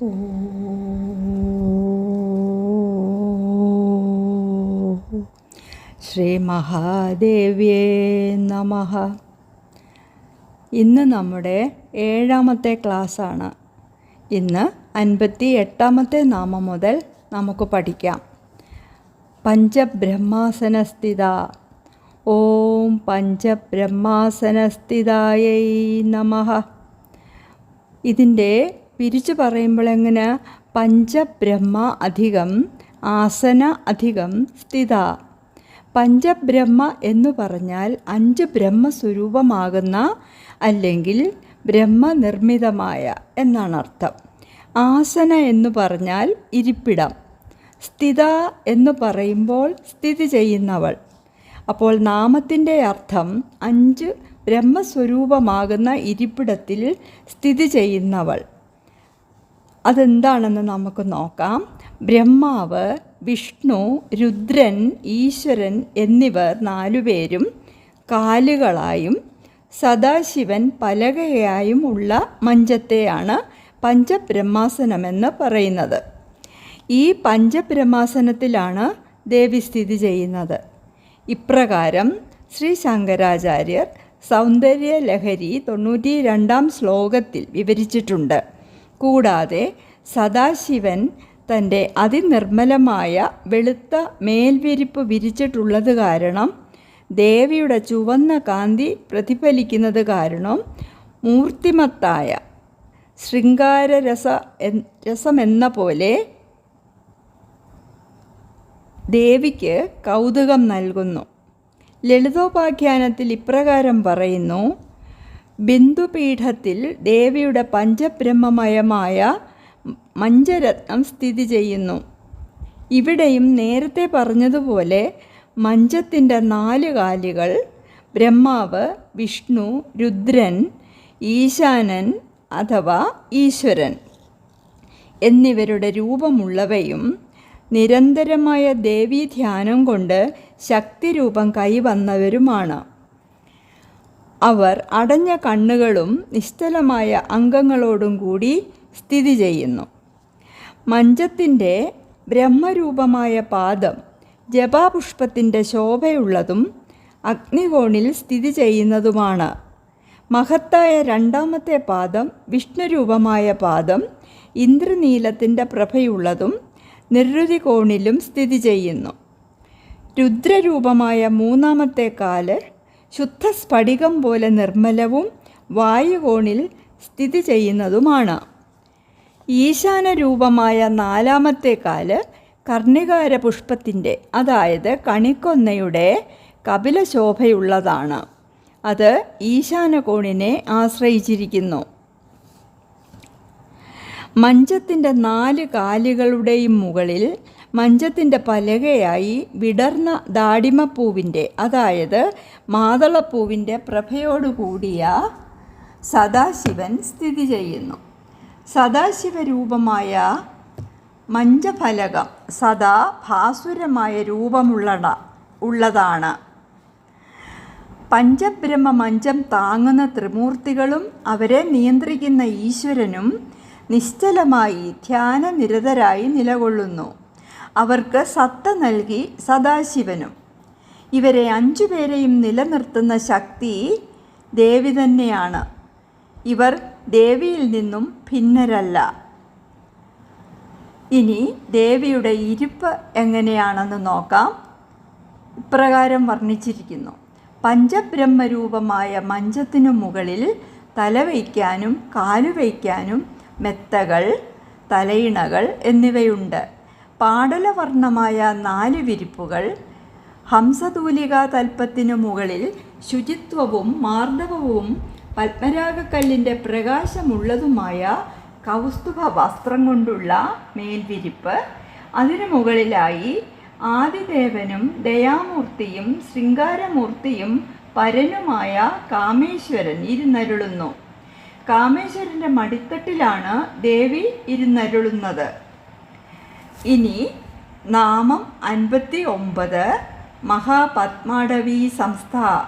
ശ്രീ മഹാദേവ്യേ നമ. ഇന്ന് നമ്മുടെ ഏഴാമത്തെ ക്ലാസ്സാണ്. ഇന്ന് അൻപത്തി എട്ടാമത്തെ നാമം മുതൽ നമുക്ക് പഠിക്കാം. പഞ്ചബ്രഹ്മാസനസ്ഥിത. ഓം പഞ്ചബ്രഹ്മാസനസ്ഥിതായൈ നമഃ. ഇതിന്റെ പിരിച്ചു പറയുമ്പോൾ എങ്ങനെ പഞ്ചബ്രഹ്മ അധികം ആസന അധികം സ്ഥിത. പഞ്ചബ്രഹ്മ എന്ന് പറഞ്ഞാൽ അഞ്ച് ബ്രഹ്മസ്വരൂപമാകുന്ന അല്ലെങ്കിൽ ബ്രഹ്മനിർമ്മിതമായ എന്നാണ് അർത്ഥം. ആസന എന്ന് പറഞ്ഞാൽ ഇരിപ്പിടം സ്ഥിത എന്ന് പറയുമ്പോൾ സ്ഥിതി ചെയ്യുന്നവൾ. അപ്പോൾ നാമത്തിന്റെ അർത്ഥം അഞ്ച് ബ്രഹ്മസ്വരൂപമാകുന്ന ഇരിപ്പിടത്തിൽ സ്ഥിതി ചെയ്യുന്നവൾ. അതെന്താണെന്ന് നമുക്ക് നോക്കാം. ബ്രഹ്മാവ് വിഷ്ണു രുദ്രൻ ഈശ്വരൻ എന്നിവർ നാലുപേരും കാലുകളായും സദാശിവൻ പലകയായും ഉള്ള മഞ്ചത്തെയാണ് പഞ്ചബ്രഹ്മാസനമെന്ന് പറയുന്നത്. ഈ പഞ്ചബ്രഹ്മാസനത്തിലാണ് ദേവി സ്ഥിതി ചെയ്യുന്നത്. ഇപ്രകാരം ശ്രീ ശങ്കരാചാര്യർ സൗന്ദര്യ ലഹരി തൊണ്ണൂറ്റി രണ്ടാം ശ്ലോകത്തിൽ വിവരിച്ചിട്ടുണ്ട്. കൂടാതെ സദാശിവൻ തന്റെ അതിനിർമ്മലമായ വെളുത്ത മേൽവിരിപ്പ് വിരിച്ചിട്ടുള്ളത് കാരണം ദേവിയുടെ ചുവന്ന കാന്തി പ്രതിഫലിക്കുന്നത് കാരണം മൂർത്തിമത്തായ ശൃംഗാരരസ രസമെന്ന പോലെ ദേവിക്ക് കൗതുകം നൽകുന്നു. ലളിതോപാഖ്യാനത്തിൽ ഇപ്രകാരം പറയുന്നു ബിന്ദുപീഠത്തിൽ ദേവിയുടെ പഞ്ചബ്രഹ്മമയമായ മഞ്ചരത്നം സ്ഥിതി ചെയ്യുന്നു. ഇവിടെയും നേരത്തെ പറഞ്ഞതുപോലെ മഞ്ചത്തിന്റെ നാല് കാലുകൾ ബ്രഹ്മാവ് വിഷ്ണു രുദ്രൻ ഈശാനൻ അഥവാ ഈശ്വരൻ എന്നിവരുടെ രൂപമുള്ളവയും നിരന്തരമായ ദേവീധ്യാനം കൊണ്ട് ശക്തിരൂപം കൈവന്നവരുമാണ്. അവർ അടഞ്ഞ കണ്ണുകളും നിശ്ചലമായ അംഗങ്ങളോടും കൂടി സ്ഥിതി ചെയ്യുന്നു. മഞ്ചത്തിന്റെ ബ്രഹ്മരൂപമായ പാദം ജപാപുഷ്പത്തിന്റെ ശോഭയുള്ളതും അഗ്നികോണിൽ സ്ഥിതി ചെയ്യുന്നതുമാണ്. മഹത്തായ രണ്ടാമത്തെ പാദം വിഷ്ണുരൂപമായ പാദം ഇന്ദ്രനീലത്തിന്റെ പ്രഭയുള്ളതും നിർവൃതി കോണിലും സ്ഥിതി ചെയ്യുന്നു. രുദ്രരൂപമായ മൂന്നാമത്തെ കാൽ ശുദ്ധ സ്ഫടികം പോലെ നിർമ്മലവും വായുകോണിൽ സ്ഥിതി ചെയ്യുന്നതുമാണ്. ഈശാന രൂപമായ നാലാമത്തെ കാൽ കർണികാര പുഷ്പത്തിന്റെ അതായത് കണിക്കൊന്നയുടെ കപിലശോഭയുള്ളതാണ്. അത് ഈശാനകോണിനെ ആശ്രയിച്ചിരിക്കുന്നു. മഞ്ചത്തിന്റെ നാല് കാലുകളുടെയും മുകളിൽ മഞ്ചത്തിന്റെ പലകയായി വിടർന്ന ദാടിമപ്പൂവിന്റെ അതായത് മാതളപ്പൂവിന്റെ പ്രഭയോടുകൂടിയ സദാശിവൻ സ്ഥിതി ചെയ്യുന്നു. സദാശിവരൂപമായ മഞ്ചഫലകം സദാ ഭാസുരമായ രൂപമുള്ള ഉള്ളതാണ്. പഞ്ചബ്രഹ്മ മഞ്ചം താങ്ങുന്ന ത്രിമൂർത്തികളും അവരെ നിയന്ത്രിക്കുന്ന ഈശ്വരനും നിശ്ചലമായി ധ്യാനനിരതരായി നിലകൊള്ളുന്നു. അവർക്ക് സത്ത നൽകി സദാശിവനും. ഇവരെ അഞ്ചുപേരെയും നിലനിർത്തുന്ന ശക്തി ദേവി തന്നെയാണ്. ഇവർ ദേവിയിൽ നിന്നും ഭിന്നരല്ല. ഇനി ദേവിയുടെ ഇരിപ്പ് എങ്ങനെയാണെന്ന് നോക്കാം. ഇപ്രകാരം വർണിച്ചിരിക്കുന്നു. പഞ്ചബ്രഹ്മരൂപമായ മഞ്ചത്തിനു മുകളിൽ തലവയ്ക്കാനും കാലുവയ്ക്കാനും മെത്തകൾ തലയിണകൾ എന്നിവയുണ്ട്. പാടലവർണമായ നാല് വിരിപ്പുകൾ ഹംസതൂലിക തൽപ്പത്തിനു മുകളിൽ ശുചിത്വവും മാർദ്ദവവും പത്മരാഗക്കല്ലിന്റെ പ്രകാശമുള്ളതുമായ കൗസ്തുഭ വസ്ത്രം കൊണ്ടുള്ള മേൽവിരിപ്പ്. അതിനു മുകളിലായി ആദിദേവനും ദയാമൂർത്തിയും ശൃംഗാരമൂർത്തിയും പരനുമായ കാമേശ്വരൻ ഇരുന്നരുളുന്നു. കാമേശ്വരന്റെ മടിത്തട്ടിലാണ് ദേവി ഇരുന്നരുളുന്നത്. ഇനി നാമം അൻപത്തി ഒമ്പത് മഹാപത്മാടവി സംസ്ഥ.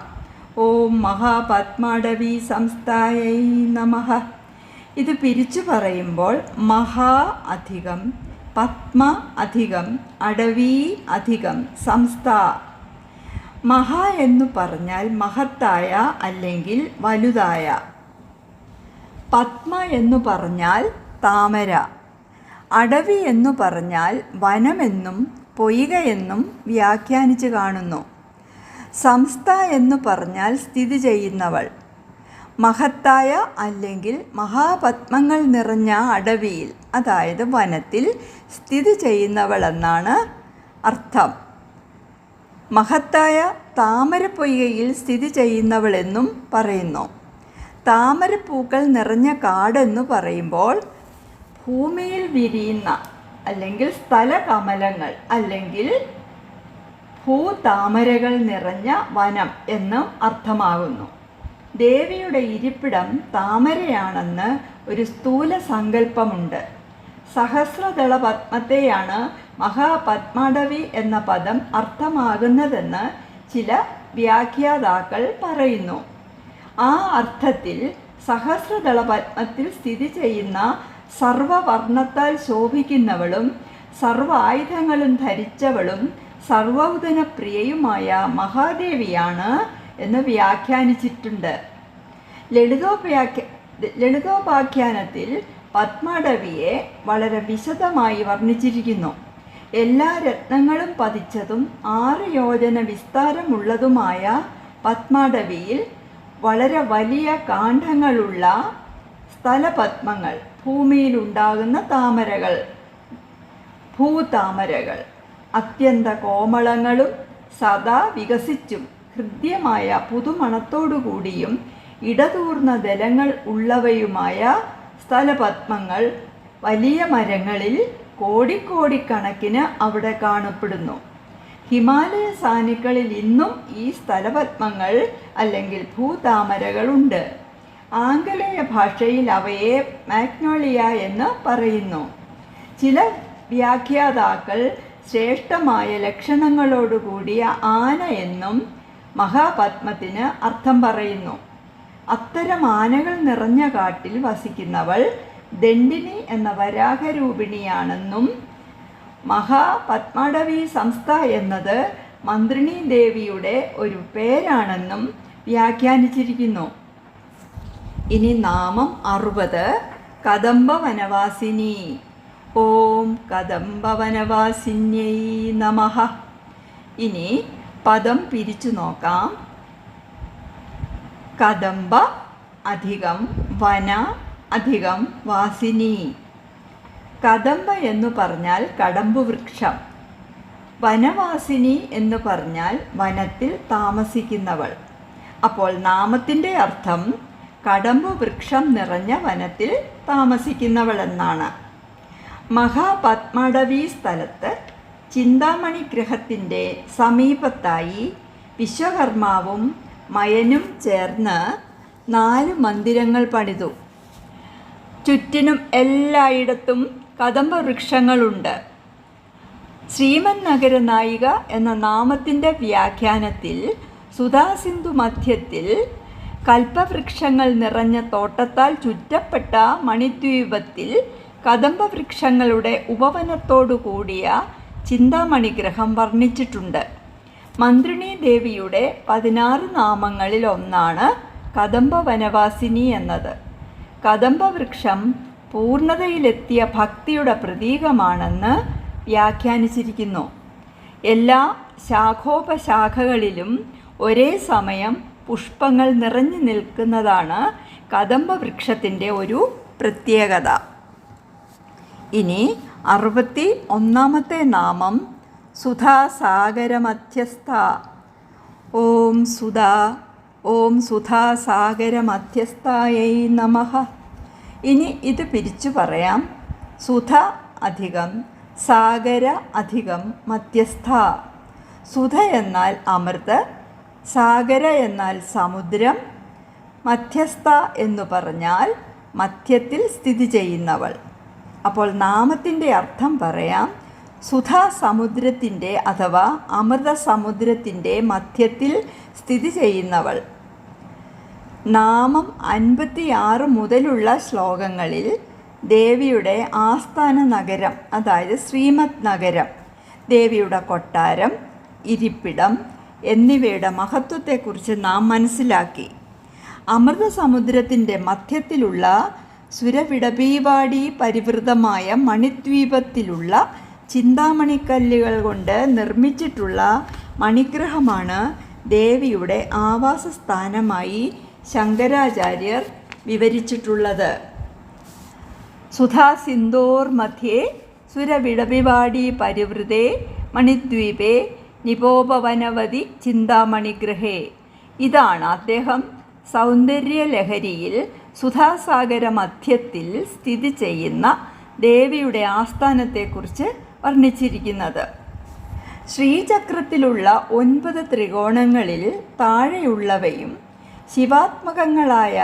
ഓം മഹാപത്മാടവി സംസ്ഥായൈ നമഃ. ഇത് പിരിച്ചു പറയുമ്പോൾ മഹാ അധികം പത്മ അധികം അടവി അധികം സംസ്ഥ. മഹാ എന്നു പറഞ്ഞാൽ മഹത്തായ അല്ലെങ്കിൽ വലുതായ. പത്മ എന്നു പറഞ്ഞാൽ താമര. അടവി എന്നു പറഞ്ഞാൽ വനമെന്നും പൊയ്കയെന്നും വ്യാഖ്യാനിച്ച് കാണുന്നു. സംസ്ഥ എന്നു പറഞ്ഞാൽ സ്ഥിതി ചെയ്യുന്നവൾ. മഹത്തായ അല്ലെങ്കിൽ മഹാപത്മങ്ങൾ നിറഞ്ഞ അടവിയിൽ അതായത് വനത്തിൽ സ്ഥിതി ചെയ്യുന്നവൾ എന്നാണ് അർത്ഥം. മഹത്തായ താമരപ്പൊയ്കയിൽ സ്ഥിതി ചെയ്യുന്നവളെന്നും പറയുന്നു. താമരപ്പൂക്കൾ നിറഞ്ഞ കാടെന്ന് പറയുമ്പോൾ ഭൂമിയിൽ വിരിയുന്ന അല്ലെങ്കിൽ സ്ഥലകമലങ്ങൾ അല്ലെങ്കിൽ ഭൂതാമരകൾ നിറഞ്ഞ വനം എന്നും അർത്ഥമാകുന്നു. ദേവിയുടെ ഇരിപ്പിടം താമരയാണെന്ന് ഒരു സ്ഥൂല സങ്കല്പമുണ്ട്. സഹസ്രദള പത്മത്തെയാണ് മഹാപത്മാടവി എന്ന പദം അർത്ഥമാകുന്നതെന്ന് ചില വ്യാഖ്യാതാക്കൾ പറയുന്നു. ആ അർത്ഥത്തിൽ സഹസ്രദള പത്മത്തിൽ സ്ഥിതി ചെയ്യുന്ന സർവവർണത്താൽ ശോഭിക്കുന്നവളും സർവ ആയുധങ്ങളും ധരിച്ചവളും സർവൗദന പ്രിയയുമായ മഹാദേവിയാണ് എന്ന് വ്യാഖ്യാനിച്ചിട്ടുണ്ട്. ലളിതോപ്യാഖ്യ ലളിതോപാഖ്യാനത്തിൽ പത്മാടവിയെ വളരെ വിശദമായി വർണിച്ചിരിക്കുന്നു. എല്ലാ രത്നങ്ങളും പതിച്ചതും ആറ് യോജന വിസ്താരമുള്ളതുമായ പത്മാടവിയിൽ വളരെ വലിയ കാണ്ഡങ്ങളുള്ള സ്ഥലപത്മങ്ങൾ ഭൂമിയിലുണ്ടാകുന്ന താമരകൾ. ഭൂതാമരകൾ. അത്യന്ത കോമളങ്ങളും സദാ വികസിച്ചും ഹൃദ്യമായ പുതുമണത്തോടുകൂടിയും ഇടതൂർന്ന ദലങ്ങൾ ഉള്ളവയുമായ സ്ഥലപത്മങ്ങൾ വലിയ മരങ്ങളിൽ കോടിക്കോടിക്കണക്കിന് അവിടെ കാണപ്പെടുന്നു. ഹിമാലയ സാനുക്കളിൽ ഇന്നും ഈ സ്ഥലപത്മങ്ങൾ അല്ലെങ്കിൽ ഭൂതാമരകളുണ്ട്. ആംഗലേയ ഭാഷയിൽ അവയെ മാഗ്നോളിയ എന്ന് പറയുന്നു. ചില വ്യാഖ്യാതാക്കൾ ശ്രേഷ്ഠമായ ലക്ഷണങ്ങളോടുകൂടിയ ആന എന്നും മഹാപത്മത്തിന് അർത്ഥം പറയുന്നു. അത്തരം ആനകൾ നിറഞ്ഞ കാട്ടിൽ വസിക്കുന്നവൾ ദണ്ഡിനി എന്ന വരാഹരൂപിണിയാണെന്നും മഹാപത്മാടവി സംസ്ഥ എന്നത് മന്ത്രിണി ദേവിയുടെ ഒരു പേരാണെന്നും വ്യാഖ്യാനിച്ചിരിക്കുന്നു. ഇനി നാമം അറുപത്. കദംബ വനവാസിനി ഓം കദംബ വനവാസിന്യൈ നമഃ. ഇനി പദം പിരിച്ചു നോക്കാം. കദംബ അധികം വന അധികം വാസിനി. കദംബ എന്നു പറഞ്ഞാൽ കടമ്പു വൃക്ഷം. വനവാസിനി എന്ന് പറഞ്ഞാൽ വനത്തിൽ താമസിക്കുന്നവൾ. അപ്പോൾ നാമത്തിന്റെ അർത്ഥം കടമ്പു വൃക്ഷം നിറഞ്ഞ വനത്തിൽ താമസിക്കുന്നവളെന്നാണ്. മഹാപത്മാടവി സ്ഥലത്ത് ചിന്താമണി ഗ്രഹത്തിന്റെ സമീപത്തായി വിശ്വകർമാവും മയനും ചേർന്ന് നാല് മന്ദിരങ്ങൾ പണിതു. ചുറ്റിനും എല്ലായിടത്തും കദംബ വൃക്ഷങ്ങളുണ്ട് ശ്രീമൻ നഗര നായിക എന്ന നാമത്തിന്റെ വ്യാഖ്യാനത്തിൽ സുധാസിന്ധു മധ്യത്തിൽ കൽപ്പവൃക്ഷങ്ങൾ നിറഞ്ഞ തോട്ടത്താൽ ചുറ്റപ്പെട്ട മണിദ്വീപത്തിൽ കദംബ വൃക്ഷങ്ങളുടെ ഉപവനത്തോടു കൂടിയ ചിന്താമണി ഗ്രഹം വർണിച്ചിട്ടുണ്ട്. മന്ത്രിണി ദേവിയുടെ പതിനാറ് നാമങ്ങളിൽ ഒന്നാണ് കദംബ വനവാസിനി എന്നത്. കദംബ വൃക്ഷം പൂർണതയിലെത്തിയ ഭക്തിയുടെ പ്രതീകമാണെന്ന് വ്യാഖ്യാനിച്ചിരിക്കുന്നു. എല്ലാ ശാഖോപശാഖകളിലും ഒരേ സമയം പുഷ്പങ്ങൾ നിറഞ്ഞു നിൽക്കുന്നതാണ് കദംബ വൃക്ഷത്തിന്റെ ഒരു പ്രത്യേകത. ഇനി അറുപത്തി ഒന്നാമത്തെ നാമം സുധാസാഗരമധ്യസ്ഥ. ഓം സുധാ ഓം സുധാസാഗരമധ്യസ്ഥായൈ നമഃ. ഇനി ഇത് പിരിച്ചു പറയാം. സുധ അധികം സാഗര അധികം മധ്യസ്ഥ. സുധ എന്നാൽ അമൃത് സാഗര എന്നാൽ സമുദ്രം മധ്യസ്ഥ എന്നു പറഞ്ഞാൽ മധ്യത്തിൽ സ്ഥിതി ചെയ്യുന്നവൾ. അപ്പോൾ നാമത്തിന്റെ അർത്ഥം പറയാം സുധാ സമുദ്രത്തിന്റെ അഥവാ അമൃത സമുദ്രത്തിന്റെ മധ്യത്തിൽ സ്ഥിതി ചെയ്യുന്നവൾ. നാമം അൻപത്തിയാറ് മുതലുള്ള ശ്ലോകങ്ങളിൽ ദേവിയുടെ ആസ്ഥാന നഗരം അതായത് ശ്രീമത് നഗരം ദേവിയുടെ കൊട്ടാരം ഇരിപ്പിടം എന്നിവയുടെ മഹത്വത്തെക്കുറിച്ച് നാം മനസ്സിലാക്കി. അമൃതസമുദ്രത്തിന്റെ മധ്യത്തിലുള്ള സുരവിടപീവാടി പരിവൃതമായ മണിദ്വീപത്തിലുള്ള ചിന്താമണിക്കല്ലുകൾ കൊണ്ട് നിർമ്മിച്ചിട്ടുള്ള മണിഗ്രഹമാണ് ദേവിയുടെ ആവാസസ്ഥാനമായി ശങ്കരാചാര്യർ വിവരിച്ചിട്ടുള്ളത്. സുധാ സിന്ദോർ മധ്യേ സുരവിടപിവാടി പരിവൃതേ മണിദ്വീപേ നിപോപവനവതി ചിന്താമണിഗ്രഹേ ഇതാണ് അദ്ദേഹം സൗന്ദര്യലഹരിയിൽ സുധാസാഗര മധ്യത്തിൽ സ്ഥിതി ചെയ്യുന്ന ദേവിയുടെ ആസ്ഥാനത്തെക്കുറിച്ച് വർണിച്ചിരിക്കുന്നത്. ശ്രീചക്രത്തിലുള്ള ഒൻപത് ത്രികോണങ്ങളിൽ താഴെയുള്ളവയും ശിവാത്മകങ്ങളായ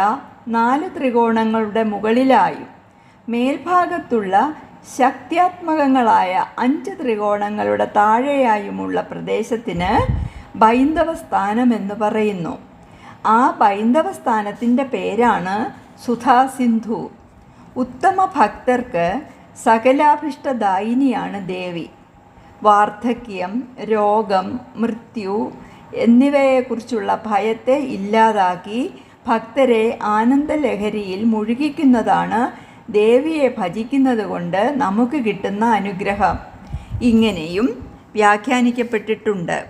നാല് ത്രികോണങ്ങളുടെ മുകളിലായും മേൽഭാഗത്തുള്ള ശക്തിയാത്മകങ്ങളായ അഞ്ച് ത്രികോണങ്ങളുടെ താഴെയായുമുള്ള പ്രദേശത്തിന് ബൈന്ദവ സ്ഥാനം എന്ന് പറയുന്നു. ആ ബൈന്ദവ സ്ഥാനത്തിന്റെ പേരാണ് സുധാസിന്ധു. ഉത്തമ ഭക്തർക്ക് സകലാഭിഷ്ടദായിനിയാണ് ദേവി. വാർദ്ധക്യം രോഗം മൃത്യു എന്നിവയെക്കുറിച്ചുള്ള ഭയത്തെ ഇല്ലാതാക്കി ഭക്തരെ ആനന്ദലഹരിയിൽ മുഴുകിക്കുന്നതാണ് ദേവിയെ ഭജിക്കുന്നത് കൊണ്ട് നമുക്ക് കിട്ടുന്ന അനുഗ്രഹം. ഇങ്ങനെയും വ്യാഖ്യാനിക്കപ്പെട്ടിട്ടുണ്ട്.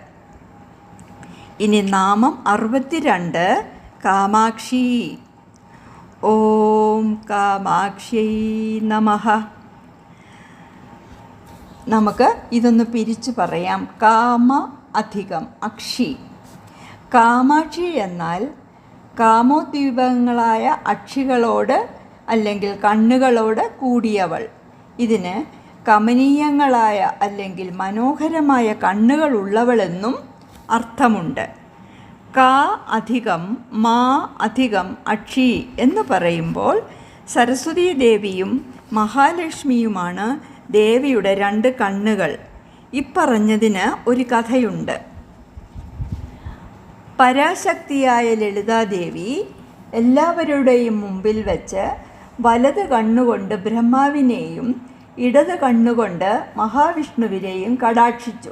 ഇനി നാമം അറുപത്തിരണ്ട് കാമാക്ഷി. ഓം കാമാക്ഷ്യൈ നമഃ. നമുക്ക് ഇതൊന്ന് പിരിച്ചു പറയാം. കാമ അധികം അക്ഷി. കാമാക്ഷി എന്നാൽ കാമോദ്വീപങ്ങളായ അക്ഷികളോട് അല്ലെങ്കിൽ കണ്ണുകളോട് കൂടിയവൾ. ഇതിന് കമനീയങ്ങളായ അല്ലെങ്കിൽ മനോഹരമായ കണ്ണുകളുള്ളവളെന്നും അർത്ഥമുണ്ട്. ക അധികം മാ അധികം അക്ഷി എന്ന് പറയുമ്പോൾ സരസ്വതീ ദേവിയും മഹാലക്ഷ്മിയുമാണ് ദേവിയുടെ രണ്ട് കണ്ണുകൾ. ഇപ്പറഞ്ഞതിന് ഒരു കഥയുണ്ട്. പരാശക്തിയായ ലളിതാദേവി എല്ലാവരുടെയും മുമ്പിൽ വെച്ച് വലത് കണ്ണുകൊണ്ട് ബ്രഹ്മാവിനെയും ഇടത് കണ്ണുകൊണ്ട് മഹാവിഷ്ണുവിനെയും കടാക്ഷിച്ചു.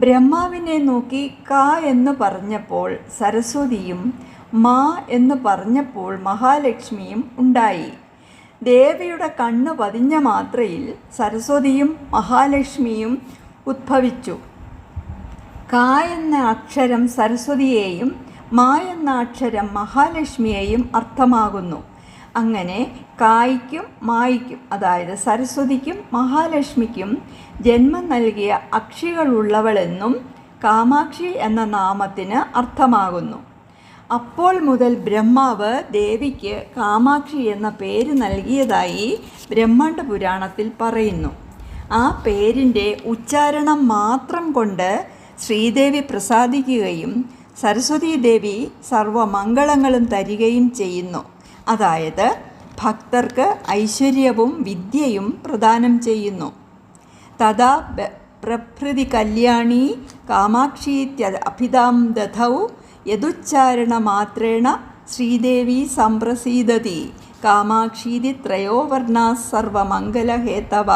ബ്രഹ്മാവിനെ നോക്കി ക എന്ന് പറഞ്ഞപ്പോൾ സരസ്വതിയും മാ എന്ന് പറഞ്ഞപ്പോൾ മഹാലക്ഷ്മിയും ഉണ്ടായി. ദേവിയുടെ കണ്ണ് പതിഞ്ഞ മാത്രയിൽ സരസ്വതിയും മഹാലക്ഷ്മിയും ഉദ്ഭവിച്ചു. ക എന്ന അക്ഷരം സരസ്വതിയെയും മാ എന്ന അക്ഷരം മഹാലക്ഷ്മിയെയും അർത്ഥമാകുന്നു അങ്ങനെ കായ്ക്കും മായ്ക്കും അതായത് സരസ്വതിക്കും മഹാലക്ഷ്മിക്കും ജന്മം നൽകിയ അക്ഷികളുള്ളവളെന്നും കാമാക്ഷി എന്ന നാമത്തിന് അർത്ഥമാകുന്നു. അപ്പോൾ മുതൽ ബ്രഹ്മാവ് ദേവിക്ക് കാമാക്ഷി എന്ന പേര് നൽകിയതായി ബ്രഹ്മാണ്ട പുരാണത്തിൽ പറയുന്നു. ആ പേരിന്റെ ഉച്ചാരണം മാത്രം കൊണ്ട് ശ്രീദേവി പ്രസാദിക്കുകയും സരസ്വതീദേവി സർവമംഗളങ്ങളും തരികയും ചെയ്യുന്നു. അതായത് ഭക്തർക്ക് ഐശ്വര്യവും വിദ്യയും പ്രദാനം ചെയ്യുന്നു. തഥാ പ്രഭൃതി കല്യാണി കാമാക്ഷീത്യ അഭിതാം ദധൗ യദുച്ചാരണമാത്രേണ ശ്രീദേവി സംപ്രസീദതി കാമാക്ഷീതി ത്രയോവർണ സർവമംഗലഹേതവ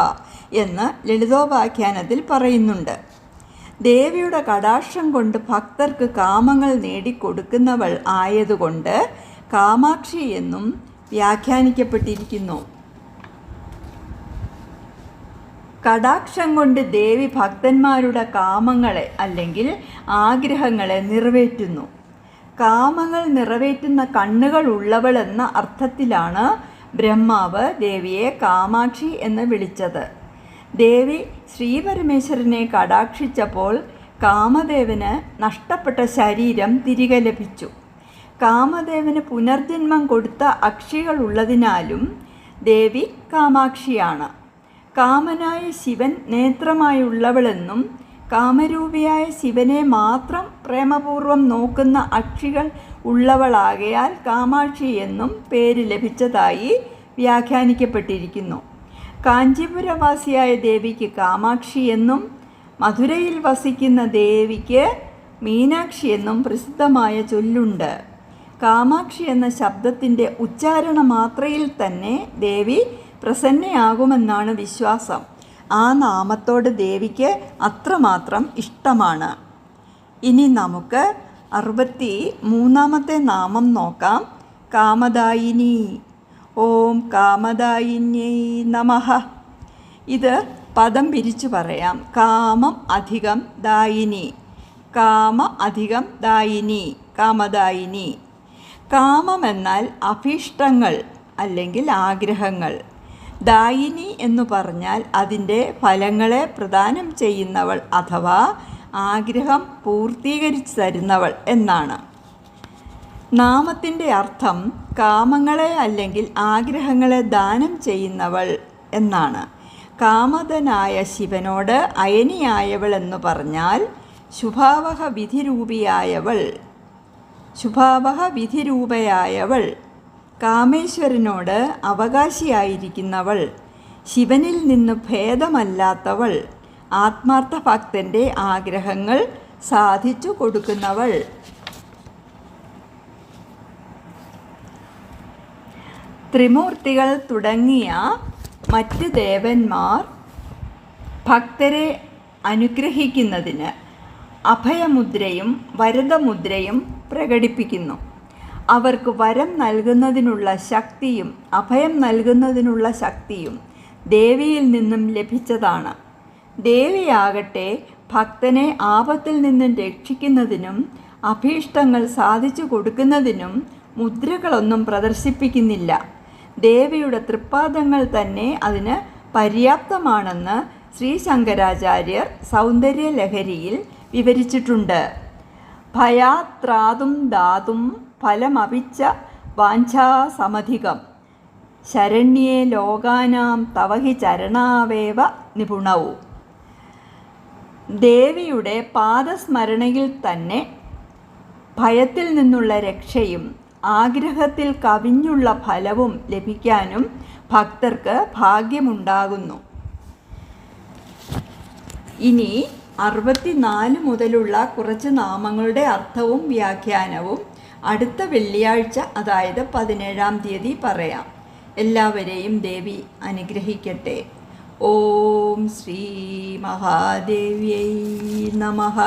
എന്ന് ലളിതോപാഖ്യാനത്തിൽ പറയുന്നുണ്ട്. ദേവിയുടെ കടാക്ഷം കൊണ്ട് ഭക്തർക്ക് കാമങ്ങൾ നേടിക്കൊടുക്കുന്നവൾ ആയതുകൊണ്ട് കാമാക്ഷി എന്നും വ്യാഖ്യാനിക്കപ്പെട്ടിരിക്കുന്നു. കടാക്ഷം കൊണ്ട് ദേവി ഭക്തന്മാരുടെ കാമങ്ങളെ അല്ലെങ്കിൽ ആഗ്രഹങ്ങളെ നിറവേറ്റുന്നു. കാമങ്ങൾ നിറവേറ്റുന്ന കണ്ണുകൾ ഉള്ളവൾ എന്ന അർത്ഥത്തിലാണ് ബ്രഹ്മാവ് ദേവിയെ കാമാക്ഷി എന്ന് വിളിച്ചത്. ദേവി ശ്രീപരമേശ്വരനെ കടാക്ഷിച്ചപ്പോൾ കാമദേവന് നഷ്ടപ്പെട്ട ശരീരം തിരികെ ലഭിച്ചു. കാമദേവന് പുനർജന്മം കൊടുത്ത അക്ഷികളുള്ളതിനാലും ദേവി കാമാക്ഷിയാണ്. കാമനായ ശിവൻ നേത്രമായുള്ളവളെന്നും കാമരൂപിയായ ശിവനെ മാത്രം പ്രേമപൂർവം നോക്കുന്ന അക്ഷികൾ ഉള്ളവളാകയാൽ കാമാക്ഷി എന്നും പേര് ലഭിച്ചതായി വ്യാഖ്യാനിക്കപ്പെട്ടിരിക്കുന്നു. കാഞ്ചീപുരവാസിയായ ദേവിക്ക് കാമാക്ഷി എന്നും മധുരയിൽ വസിക്കുന്ന ദേവിക്ക് മീനാക്ഷി എന്നും പ്രസിദ്ധമായ ചൊല്ലുണ്ട്. കാമാക്ഷി എന്ന ശബ്ദത്തിന്റെ ഉച്ചാരണ മാത്രയിൽ തന്നെ ദേവി പ്രസന്നയാകുമെന്നാണ് വിശ്വാസം. ആ നാമത്തോട് ദേവിക്ക് അത്രമാത്രം ഇഷ്ടമാണ്. ഇനി നമുക്ക് അറുപത്തി മൂന്നാമത്തെ നാമം നോക്കാം. കാമദായിനി. ഓം കാമദായിന്യൈ നമഃ. ഇത് പദം പിരിച്ചു പറയാം. കാമം അധികം ദായിനി. കാമ അധികം ദായിനി. കാമദായിനി. കാമം എന്നാൽ അഭീഷ്ടങ്ങൾ അല്ലെങ്കിൽ ആഗ്രഹങ്ങൾ. ദായിനി എന്ന് പറഞ്ഞാൽ അതിന്റെ ഫലങ്ങളെ പ്രദാനം ചെയ്യുന്നവൾ അഥവാ ആഗ്രഹം പൂർത്തീകരിച്ചു തരുന്നവൾ എന്നാണ്. നാമത്തിന്റെ അർത്ഥം കാമങ്ങളെ അല്ലെങ്കിൽ ആഗ്രഹങ്ങളെ ദാനം ചെയ്യുന്നവൾ എന്നാണ്. കാമതനായ ശിവനോട് അയനിയായവൾ എന്ന് പറഞ്ഞാൽ ശുഭാവഹ വിധിരൂപിയായവൾ ശുഭാവഹ വിധിരൂപയായവൾ. കാമേശ്വരനോട് അവകാശിയായിരിക്കുന്നവൾ. ശിവനിൽ നിന്ന് ഭേദമല്ലാത്തവൾ. ആത്മാർത്ഥ ഭക്തന്റെ ആഗ്രഹങ്ങൾ സാധിച്ചു കൊടുക്കുന്നവൾ. ത്രിമൂർത്തികൾ തുടങ്ങിയ മറ്റ് ദേവന്മാർ ഭക്തരെ അനുഗ്രഹിക്കുന്നതിന് അഭയമുദ്രയും വരദമുദ്രയും പ്രകടിപ്പിക്കുന്നു. അവർക്ക് വരം നൽകുന്നതിനുള്ള ശക്തിയും അഭയം നൽകുന്നതിനുള്ള ശക്തിയും ദേവിയിൽ നിന്നും ലഭിച്ചതാണ്. ദേവിയാകട്ടെ ഭക്തനെ ആപത്തിൽ നിന്നും രക്ഷിക്കുന്നതിനും അഭീഷ്ടങ്ങൾ സാധിച്ചു കൊടുക്കുന്നതിനും മുദ്രകളൊന്നും പ്രദർശിപ്പിക്കുന്നില്ല. ദേവിയുടെ തൃപ്പാദങ്ങൾ തന്നെ അതിന് പര്യാപ്തമാണെന്ന് ശ്രീ ശങ്കരാചാര്യർ സൗന്ദര്യ ലഹരിയിൽ വിവരിച്ചിട്ടുണ്ട്. ഭയാത്രാതും ദാതും ഫലമപിച്ച വാഞ്ചാസമധികം. ശരണ്യേ ലോകാനാം തവഹി ചരണാവേവ നിപുണവും ദേവിയുടെ പാദസ്മരണയിൽ തന്നെ ഭയത്തിൽ നിന്നുള്ള രക്ഷയും ആഗ്രഹത്തിൽ കവിഞ്ഞുള്ള ഫലവും ലഭിക്കാനും ഭക്തർക്ക് ഭാഗ്യമുണ്ടാകുന്നു. ഇനി അറുപത്തിനാല് മുതലുള്ള കുറച്ച് നാമങ്ങളുടെ അർത്ഥവും വ്യാഖ്യാനവും അടുത്ത വെള്ളിയാഴ്ച അതായത് പതിനേഴാം തീയതി പറയാം. എല്ലാവരെയും ദേവി അനുഗ്രഹിക്കട്ടെ. ഓം ശ്രീ മഹാദേവ്യൈ നമഃ.